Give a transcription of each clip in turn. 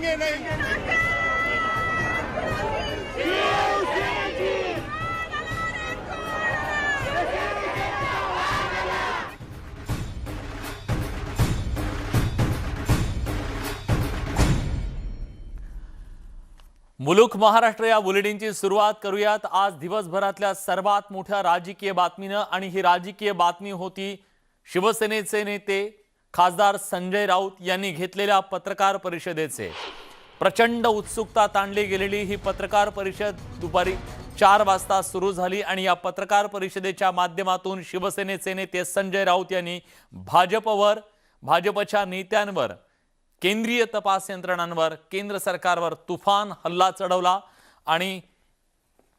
देंगे नहीं. मुलुक महाराष्ट्र या बुलेटिनची सुरुवात करूयात. आज दिवसभरातल्या सर्वात मोठ्या राजकीय बातमीनं आणि ही राजकीय बातमी होती शिवसेनेचे नेते खासदार संजय राऊत यांनी घेतलेल्या पत्रकार परिषदेचे. प्रचंड उत्सुकता ताणली गेलेली ही पत्रकार परिषद दुपारी चार वाजता सुरू झाली आणि या पत्रकार परिषदेच्या माध्यमातून शिवसेनेचे नेते संजय राऊत यांनी भाजपवर भाजपच्या नेत्यांवर केंद्रीय तपास यंत्रणांवर केंद्र सरकारवर तुफान हल्ला चढवला आणि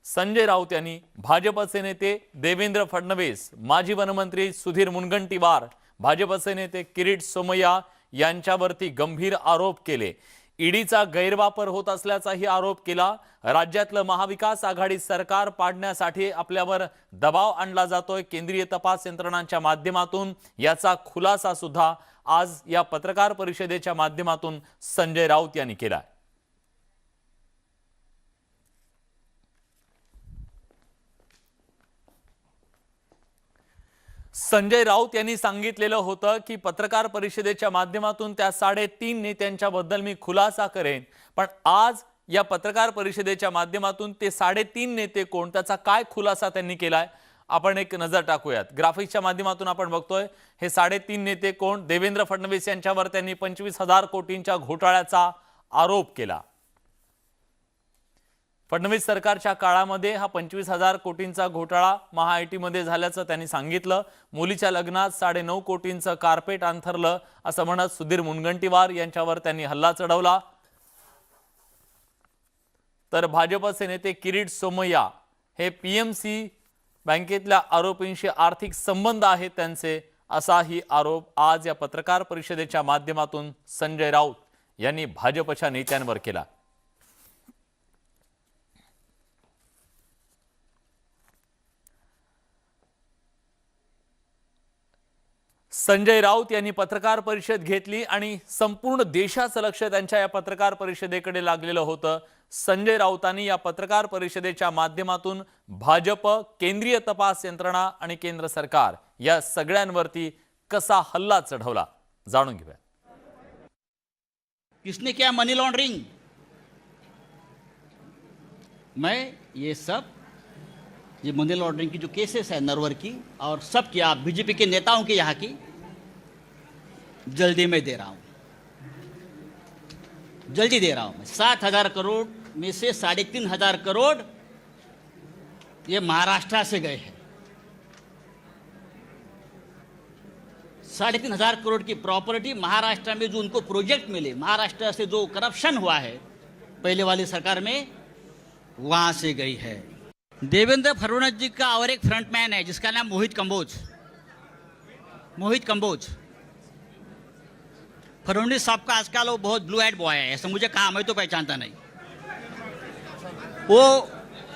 संजय राऊत यांनी भाजपचे नेते देवेंद्र फडणवीस माजी वनमंत्री सुधीर मुनगंटीवार भाजपचे नेते किरीट सोमय्या यांच्यावरती गंभीर आरोप केले. ईडीचा गैरवापर होत असल्याचाही आरोप केला. राज्यातलं महाविकास आघाडी सरकार पाडण्यासाठी आपल्यावर दबाव आणला जातोय. केंद्रीय तपास यंत्रणांच्या माध्यमातून याचा खुलासा सुद्धा आज या पत्रकार परिषदेच्या माध्यमातून संजय राऊत यांनी केला संजय राऊत यांनी सांगितलेलं होतं की पत्रकार परिषदेच्या माध्यमातून त्या साडेतीन नेत्यांच्याबद्दल मी खुलासा करेन. पण आज या पत्रकार परिषदेच्या माध्यमातून ते साडेतीन नेते कोण त्याचा काय खुलासा त्यांनी केलाय आपण एक नजर टाकूयात. ग्राफिक्सच्या माध्यमातून आपण बघतोय हे साडेतीन नेते कोण देवेंद्र फडणवीस यांच्यावर त्यांनी पंचवीस हजार कोटींच्या घोटाळ्याचा आरोप केला. फडणवीस सरकारच्या काळामध्ये हा पंचवीस हजार कोटींचा घोटाळा महा आय टीमध्ये झाल्याचं त्यांनी सांगितलं. मुलीच्या लग्नात साडे नऊ कोटींचं कार्पेट अंथरलं असं म्हणत सुधीर मुनगंटीवार यांच्यावर त्यांनी हल्ला चढवला. तर भाजपचे नेते किरीट सोमय्या हे पीएमसी बँकेतल्या आरोपींशी आर्थिक संबंध आहेत त्यांचे असाही आरोप आज या पत्रकार परिषदेच्या माध्यमातून संजय राऊत यांनी भाजपच्या नेत्यांवर केला. संजय राऊत यांनी पत्रकार परिषद घेतली आणि संपूर्ण देशाचं लक्ष त्यांच्या या पत्रकार परिषदेकडे लागलेलं होतं. संजय राऊतांनी या पत्रकार परिषदेच्या माध्यमातून भाजप केंद्रीय तपास यंत्रणा आणि केंद्र सरकार या सगळ्यांवरती कसा हल्ला चढवला? जाणून घेऊया. किसने किया मनी लॉन्ड्रिंग मैं ये सब ये मनी लॉन्ड्रिंग की जो केसेस है नरवर की और सब किया बीजेपी के नेताओं की यहाँ की जल्दी में दे रहा हूँ। जल्दी दे रहा हूँ मैं। सात हज़ार करोड़ में से साढ़े तीन हज़ार करोड़ ये महाराष्ट्र से गए हैं। साढ़े तीन हज़ार करोड़ की प्रॉपर्टी महाराष्ट्र में जो उनको प्रोजेक्ट मिले, महाराष्ट्र से जो करप्शन हुआ है, पहले वाली सरकार में, वहाँ से गई है। देवेंद्र फडणवीस जी का और एक फ्रंटमैन है, जिसका नाम मोहित कंबोज। मोहित कंबोज। फडणवीस साहब का आजकल वो बहुत ब्लू आइड बॉय है, ऐसा मुझे कहा, मैं तो पहचानता नहीं। वो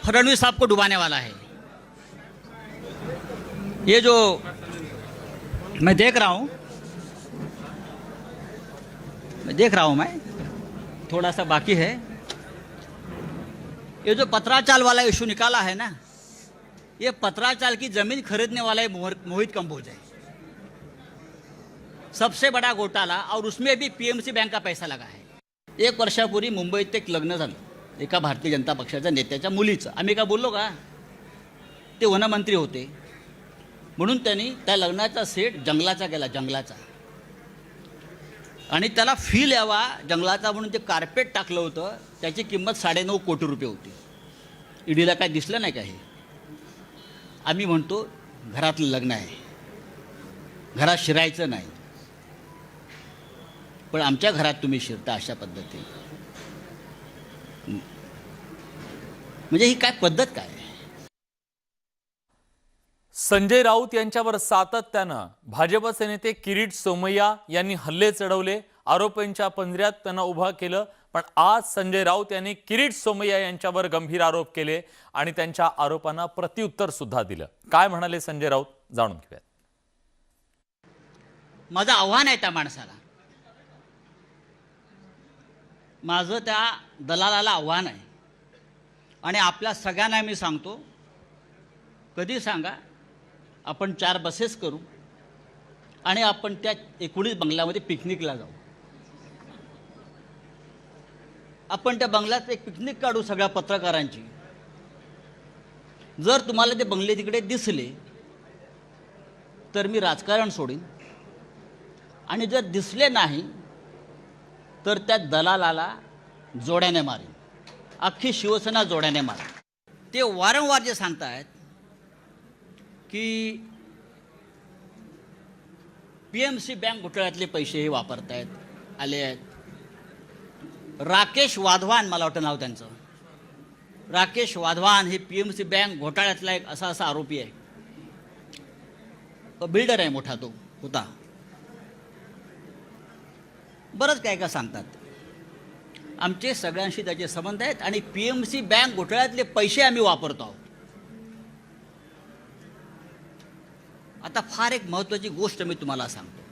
फडणवीस साहब को डुबाने वाला है। ये जो मैं देख रहा हूँ, मैं देख रहा हूँ मैं, थोड़ा सा बाकी है। ये जो पत्राचाल वाला इशू निकाला है ना, ये पत्राचाल की ज़मीन खरीदने वाला मोहित कंबोज है। सबसे बड़ा घोटाला और उसमें भी पीएमसी बैंक का पैसा लगा है। एक वर्षापूर्वी मुंबईत एक लग्न झालं. एका भारतीय जनता पक्षाच्या नेत्याच्या मुलीचं. आम्ही का बोललो का? ते वनमंत्री होते. म्हणून त्यांनी त्या लग्नाचा सेट जंगलाचा केला जंगलाचा. आणि त्याला फील यावा जंगलाचा म्हणून ते कार्पेट टाकलं होतं त्याची किंमत साडेनऊ कोटी रुपये होती. ईडीला काय दिसलं नाही का हे? आम्ही म्हणतो घरातलं लग्न आहे. घरात शिरायचं नाही. पण आमच्या घरात तुम्ही शिरता अशा पद्धतीने. म्हणजे ही काय पद्धत काय? संजय राऊत यांच्यावर सातत्यानं भाजपचे नेते किरीट सोमय्या यांनी हल्ले चढवले. आरोपींच्या पंजऱ्यात त्यांना उभं केलं पण आज संजय राऊत यांनी किरीट सोमय्या यांच्यावर गंभीर आरोप केले आणि त्यांच्या आरोपांना प्रत्युत्तर सुद्धा दिलं. काय म्हणाले संजय राऊत? जाणून घेऊयात. माझं आव्हान आहे त्या माणसाला. माझं त्या दलालाला आव्हान आहे. आणि आपल्या सगळ्यांना मी सांगतो कधी सांगा आपण चार बसेस करू आणि आपण त्या एकोणीस बंगल्यामध्ये पिकनिकला जाऊ. आपण त्या बंगल्यात एक पिकनिक काढू सगळ्या पत्रकारांची. जर तुम्हाला ते बंगले तिकडे दिसले तर मी राजकारण सोडीन. आणि जर दिसले नाही तर त्या दलालाला जोड्याने मारेन. अख्खी शिवसेना जोड्याने मारेन. ते वारंवार जे सांगतायत की पी एम सी बँक घोटाळ्यातले पैसे हे वापरतायत आले आहेत. राकेश वाधवान मला वाटतं नाव त्यांचं. राकेश वाधवान हे पी एम सी बँक घोटाळ्यातला एक असा असा आरोपी आहे. बिल्डर आहे मोठा तो होता. बरंच काय काय सांगतात? आमचे सगळ्यांशी त्याचे संबंध आहेत आणि पी एम सी बँक घोटाळ्यातले पैसे आम्ही वापरतो आहोत. आता फार एक महत्वाची गोष्ट मी तुम्हाला सांगतो.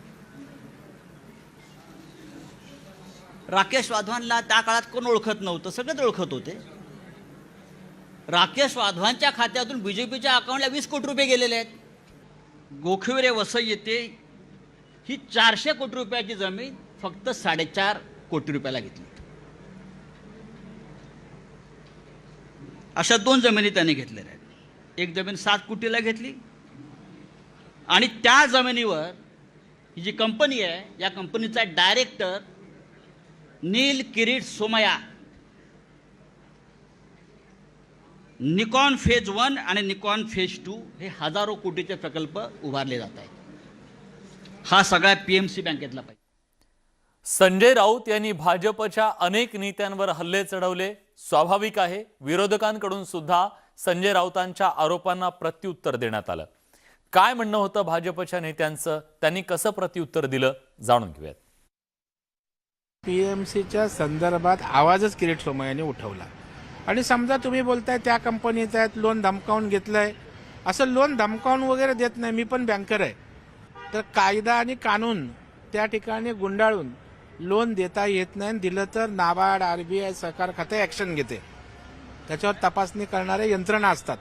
राकेश वाधवानला त्या काळात कोण ओळखत नव्हतं? सगळेच ओळखत होते. राकेश वाधवानच्या खात्यातून बीजेपीच्या अकाउंटला वीस कोटी रुपये गेलेले आहेत. गोखिवरे वसई येते. ही चारशे कोटी रुपयाची जमीन फक्त साडेचार कोटी रुपयाला घेतली. अशा दोन जमिनी त्यांनी घेतलेल्या आहेत. एक जमीन सात कोटीला घेतली आणि त्या जमिनीवर ही जी कंपनी आहे या कंपनीचा director Neil Kirit Somaiya. Nikon phase one आणि निकॉन फेज टू हे हजारो कोटीचे प्रकल्प उभारले जात आहेत. हा सगळा पी एम सी बँकेतला पाहिजे संजय राऊत यांनी भाजपच्या अनेक नेत्यांवर हल्ले चढवले. स्वाभाविक आहे विरोधकांकडून सुद्धा संजय राऊतांच्या आरोपांना प्रत्युत्तर देण्यात आलं. काय म्हणणं होतं भाजपच्या नेत्यांचं? त्यांनी कसं प्रत्युत्तर दिलं? जाणून घेऊयात. पीएमसीच्या संदर्भात आवाजच किरीट सोमयाने उठवला. आणि समजा तुम्ही बोलताय त्या कंपनीत आहेत लोन धमकावून घेतलंय. असं लोन धमकावून वगैरे देत नाही मी पण बँकर आहे. तर कायदा आणि कानून त्या ठिकाणी गुंडाळून लोन देता येत नाही आणि दिलं तर नाबार्ड आरबीआय सहकार खाते ॲक्शन घेते. त्याच्यावर तपासणी करणाऱ्या यंत्रणा असतात.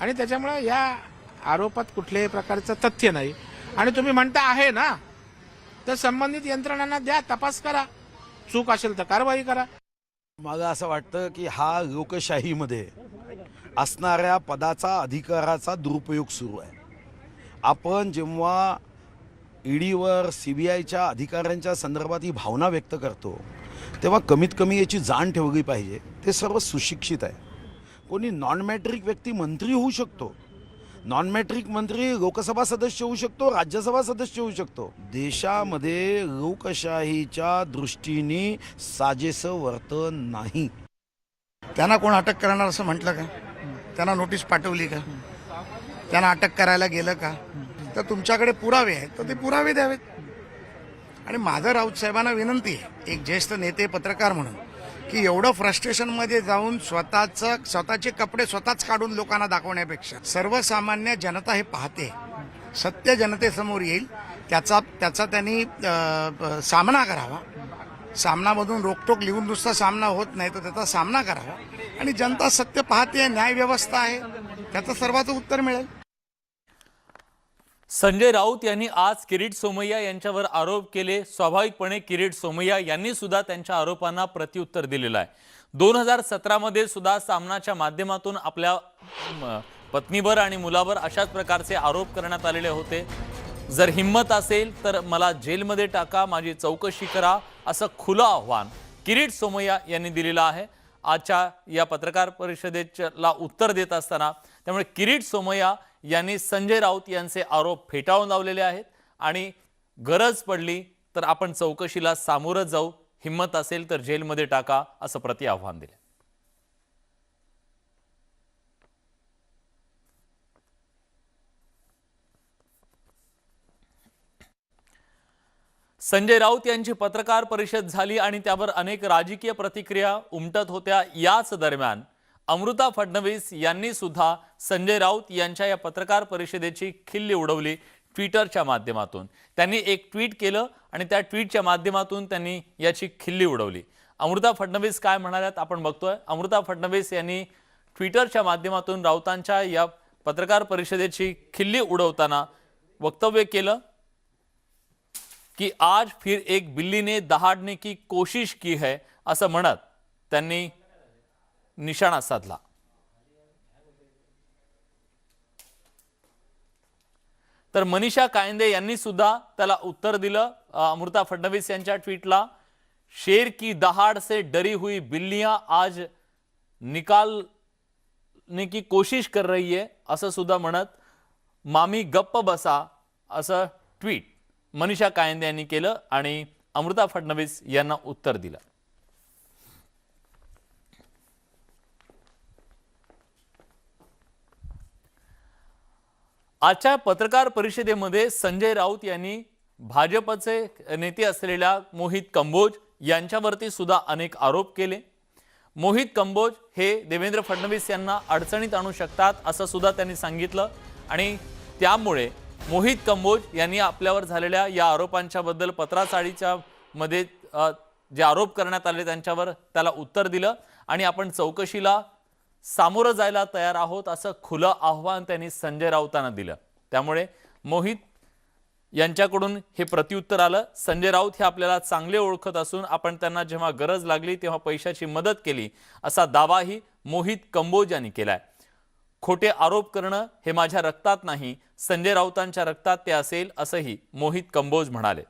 आणि त्याच्यामुळे या आरोपात कुठल्याही प्रकारचं तथ्य नाही. आणि तुम्ही म्हणता आहे ना तर संबंधित यंत्रणांना द्या तपास करा. चूक असेल तर कारवाई करा. मला असं वाटतं की हा लोकशाहीमध्ये असणाऱ्या पदाचा अधिकाराचा दुरुपयोग सुरू आहे. आपण जेव्हा ईडीवर सी बी आयच्या अधिकाऱ्यांच्या संदर्भात ही भावना व्यक्त करतो तेव्हा कमीत कमी याची जाण ठेवली पाहिजे. ते सर्व सुशिक्षित आहे. कोणी नॉन मॅट्रिक व्यक्ती मंत्री होऊ शकतो. नॉन मॅट्रिक मंत्री लोकसभा सदस्य होऊ शकतो राज्यसभा सदस्य होऊ शकतो. देशामध्ये लोकशाहीच्या दृष्टीने साजेसं वर्तन नाही. त्यांना कोण अटक करणार असं म्हटलं का? त्यांना नोटीस पाठवली का? त्यांना अटक करायला गेलं का? तर तुमच्याकडे पुरावे आहेत तर ते पुरावे द्यावेत. आणि माझं राऊत साहेबांना विनंती आहे एक ज्येष्ठ नेते पत्रकार म्हणून की एवढं फ्रस्ट्रेशनमध्ये जाऊन स्वतःचं स्वतःचे कपडे स्वतःच काढून लोकांना दाखवण्यापेक्षा सर्वसामान्य जनता हे पाहते सत्य जनतेसमोर येईल त्याचा त्याचा त्यांनी सामना करावा. सामनामधून रोकटोक लिहून नुसता सामना होत नाही तर त्याचा सामना करावा. आणि जनता सत्य पाहते न्यायव्यवस्था आहे त्याचं सर्वाचं उत्तर मिळेल. संजय राऊत यांनी आज किरीट सोमय्या यांच्यावर आरोप केले. स्वाभाविकपणे किरीट सोमय्या यांनी सुद्धा त्यांच्या आरोपांना प्रत्युत्तर दिलेलं आहे. दोन हजार सतरामध्ये सुद्धा सामनाच्या माध्यमातून आपल्या पत्नीवर आणि मुलावर अशाच प्रकारचे आरोप करण्यात आलेले होते. जर हिंमत असेल तर मला जेलमध्ये टाका माझी चौकशी करा असं खुलं आव्हान किरीट सोमय्या यांनी दिलेलं आहे. आजच्या या पत्रकार परिषदेला उत्तर देत असताना त्यामुळे किरीट सोमय्या यांनी संजय राऊत यांचे आरोप फेटाळून लावलेले आहेत आणि गरज पडली तर आपण चौकशीला सामोरं जाऊ हिंमत असेल तर जेलमध्ये टाका असं प्रति आव्हान दिले. संजय राऊत यांची पत्रकार परिषद झाली आणि त्यावर अनेक राजकीय प्रतिक्रिया उमटत होत्या. याच दरम्यान अमृता फडणवीस यांनी सुद्धा संजय राऊत यांच्या या पत्रकार परिषदेची खिल्ली उडवली ट्विटरच्या माध्यमातून. त्यांनी एक ट्विट केलं आणि त्या ट्विटच्या माध्यमातून त्यांनी याची खिल्ली उडवली. अमृता फडणवीस काय म्हणाल्यात आपण बघतोय. अमृता फडणवीस यांनी ट्विटरच्या माध्यमातून राऊतांच्या या पत्रकार परिषदेची खिल्ली उडवताना वक्तव्य केलं. की आज फिर एक बिल्लीने दहाड़ने की कोशिश की है असं म्हणत त्यांनी निशाणा साधला. तर मनीषा कायंदे यांनी सुद्धा त्याला उत्तर दिलं. अमृता फडणवीस यांच्या ट्विटला शेर की दहाड़ से डरी हुई बिल्लियां आज निकालने की कोशिश कर रही है असं सुद्धा म्हणत मामी गप्प बसा असं ट्विट मनीषा कायंदे यांनी केलं आणि अमृता फडणवीस यांना उत्तर दिलं. आजच्या पत्रकार परिषदेमध्ये संजय राऊत यांनी भाजपचे नेते असलेल्या मोहित कंबोज यांच्यावरती सुद्धा अनेक आरोप केले. मोहित कंबोज हे देवेंद्र फडणवीस यांना अडचणीत आणू शकतात असं सुद्धा त्यांनी सांगितलं आणि त्यामुळे मोहित कंबोज यांनी आपल्यावर झालेल्या या आरोपांच्या बद्दल पत्राचाळीच्या मध्ये जे आरोप करण्यात आले त्यांच्यावर त्याला उत्तर दिलं. आणि आपण चौकशीला सामोरं जायला तयार आहोत असं खुलं आव्हान त्यांनी संजय राऊतांना दिलं. त्यामुळे मोहित यांच्याकडून हे प्रत्युत्तर आलं. संजय राऊत हे आपल्याला चांगले ओळखत असून आपण त्यांना जेव्हा गरज लागली तेव्हा पैशाची मदत केली असा दावाही मोहित कंबोज यांनी केलाय. खोटे आरोप करणं हे माझ्या रक्तात नाही संजय राऊतांच्या रक्तात ते असेल असंही मोहित कंबोज म्हणाले.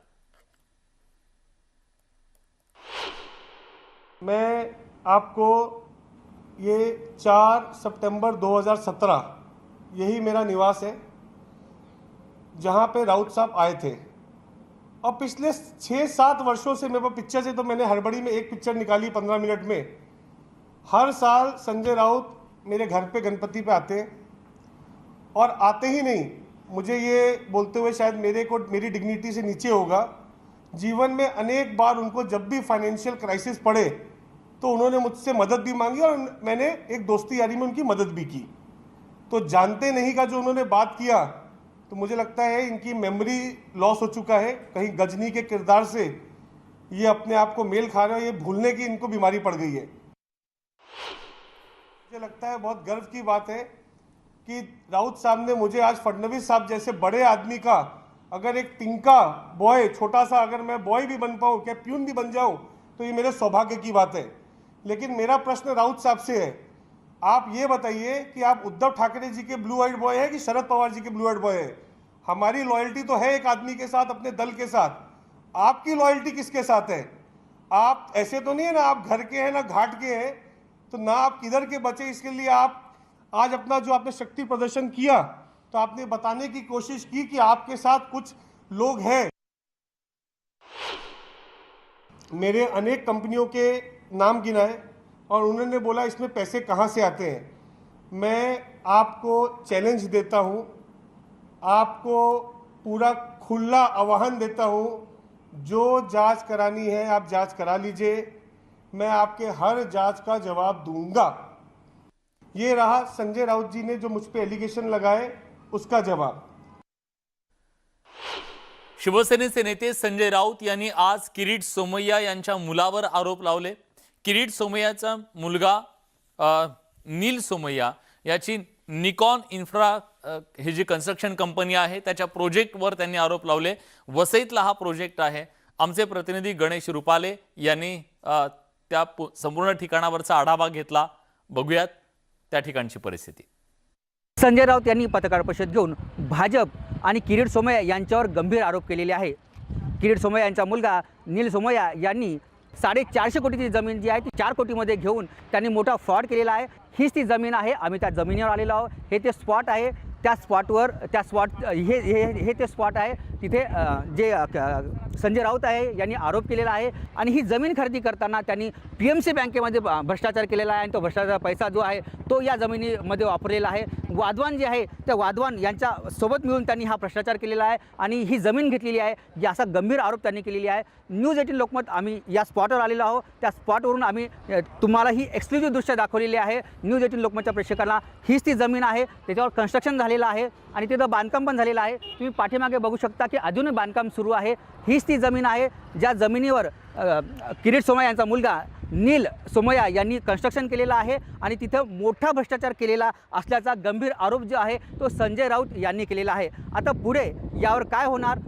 मैं आपको ये चार सितंबर 2017 यही मेरा निवास है जहाँ पे राउत साहब आए थे। और पिछले छः सात वर्षों से मेरे पास पिक्चर से तो मैंने हड़बड़ी में एक पिक्चर निकाली पंद्रह मिनट में। हर साल संजय राउत मेरे घर पे गणपति पे आते और आते ही नहीं, मुझे ये बोलते हुए शायद मेरे को, मेरी डिग्निटी से नीचे होगा। जीवन में अनेक बार उनको जब भी फाइनेंशियल क्राइसिस पड़े तो उन्होंने मुझसे मदद भी मांगी और मैंने एक दोस्ती यारी में उनकी मदद भी की। तो जानते नहीं का जो उन्होंने बात किया तो मुझे लगता है इनकी मेमोरी लॉस हो चुका है। कहीं गजनी के किरदार से ये अपने आप को मेल खा रहे हैं, ये भूलने की इनको बीमारी पड़ गई है। मुझे लगता है बहुत गर्व की बात है कि राउत साहब ने मुझे आज फडणवीस साहब जैसे बड़े आदमी का, अगर एक टिंका बॉय, छोटा सा अगर मैं बॉय भी बन पाऊँ, क्या प्यून भी बन जाऊँ तो ये मेरे सौभाग्य की बात है। लेकिन मेरा प्रश्न राउत साहब से है, आप ये बताइए कि आप उद्धव ठाकरे जी के ब्लू आइड बॉय है कि शरद पवार जी के ब्लू आइड बॉय है? हमारी लॉयल्टी तो है एक आदमी के साथ, अपने दल के साथ। आपकी लॉयल्टी किसके साथ है? आप, ऐसे तो नहीं है ना, आप घर के हैं ना घाट के हैं तो ना आप किधर के बचे, इसके लिए आप आज अपना जो आपने शक्ति प्रदर्शन किया तो आपने बताने की कोशिश की कि आपके साथ कुछ लोग हैं। मेरे अनेक कंपनियों के नाम गिनाए और उन्होंने बोला, इसमें पैसे कहाँ से आते हैं? मैं आपको चैलेंज देता हूँ, आपको पूरा खुला आह्वान देता हूँ, जो जाँच करानी है आप जाँच करा लीजिए। मैं आपके हर जांच का जवाब दूंगा। ये रहा संजय राउत जी ने जो मुझ पर एलिगेशन लगाए उसका जवाब। शिवसेनेचे नेते संजय राऊत यांनी आज किरीट सोमय्या यांच्या मुलावर आरोप लावले. किरीट सोमय्याचा मुलगा नील सोमय्या याची निकॉन इन्फ्रा हे ही जी कन्स्ट्रक्शन कंपनी आहे त्याच्या प्रोजेक्टवर त्यांनी आरोप लावले. वसईतला हा प्रोजेक्ट आहे. आमचे प्रतिनिधी गणेश रुपाले यांनी त्या पु- संपूर्ण ठिकाणावरचा आढावा घेतला. बघूयात त्या ठिकाणची परिस्थिती. संजय राऊत यांनी पत्रकार परिषद घेऊन भाजप आणि किरीट सोमय्या यांच्यावर गंभीर आरोप केलेले आहे किरीट सोमय्या यांचा मुलगा नील सोमय्या यांनी साडेचारशे कोटीची जमीन जी आहे ती चार कोटीमध्ये घेऊन त्यांनी मोठा फ्रॉड केलेला आहे. हीच ती जमीन आहे. आम्ही त्या जमिनीवर आलेलो आहोत. हे ते स्पॉट आहे. त्या स्पॉटवर त्या स्पॉट हे हे हे ते स्पॉट आहे. तिथे जे संजय राऊत आहे यांनी आरोप केलेला आहे आणि ही जमीन खरेदी करताना त्यांनी पी एम सी बँकेमध्ये भ्रष्टाचार केलेला आहे आणि तो भ्रष्टाचार पैसा जो आहे तो या जमिनीमध्ये वापरलेला आहे. वाधवान जे आहे त्या वाधवान यांच्या सोबत मिळून त्यांनी हा भ्रष्टाचार केलेला आहे आणि ही जमीन घेतलेली आहे या असा गंभीर आरोप त्यांनी केलेली आहे. न्यूज एटीन लोकमत आम्ही या स्पॉटवर आलेलो आहोत. त्या स्पॉटवरून आम्ही तुम्हाला ही एक्सक्लुझिव्ह दृश्य दाखवलेली आहे. न्यूज एटीन लोकमतच्या प्रेक्षकांना हीच ती जमीन आहे त्याच्यावर कन्स्ट्रक्शन झालेलं आहे. आणि तिथं बांधकाम पण झालेलं आहे. तुम्ही पाठीमागे बघू शकता की अजूनही बांधकाम सुरू आहे. हीच ती जमीन आहे ज्या जमिनीवर किरीट सोमा यांचा मुलगा नील सोमया यांनी कन्स्ट्रक्शन केलेलं आहे आणि तिथं मोठा भ्रष्टाचार केलेला असल्याचा गंभीर आरोप जो आहे तो संजय राऊत यांनी केलेला आहे. आता पुढे यावर काय होणार?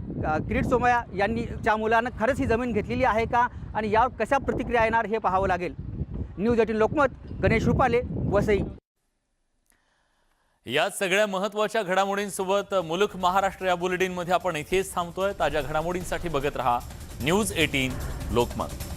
किरीट सोमया यांनी च्या मुलानं खरंच ही जमीन घेतलेली आहे का? आणि यावर कशा प्रतिक्रिया येणार हे पाहावं लागेल. News eighteen Lokmat Ganesh Rupale Vasai. या सगळ्या महत्त्वाच्या घडामोडींसोबत मुलुख महाराष्ट्र या बुलेटिनमध्ये आपण इथेच थांबतोय. ताज्या घडामोडींसाठी बघत रहा न्यूज एटीन लोकमत.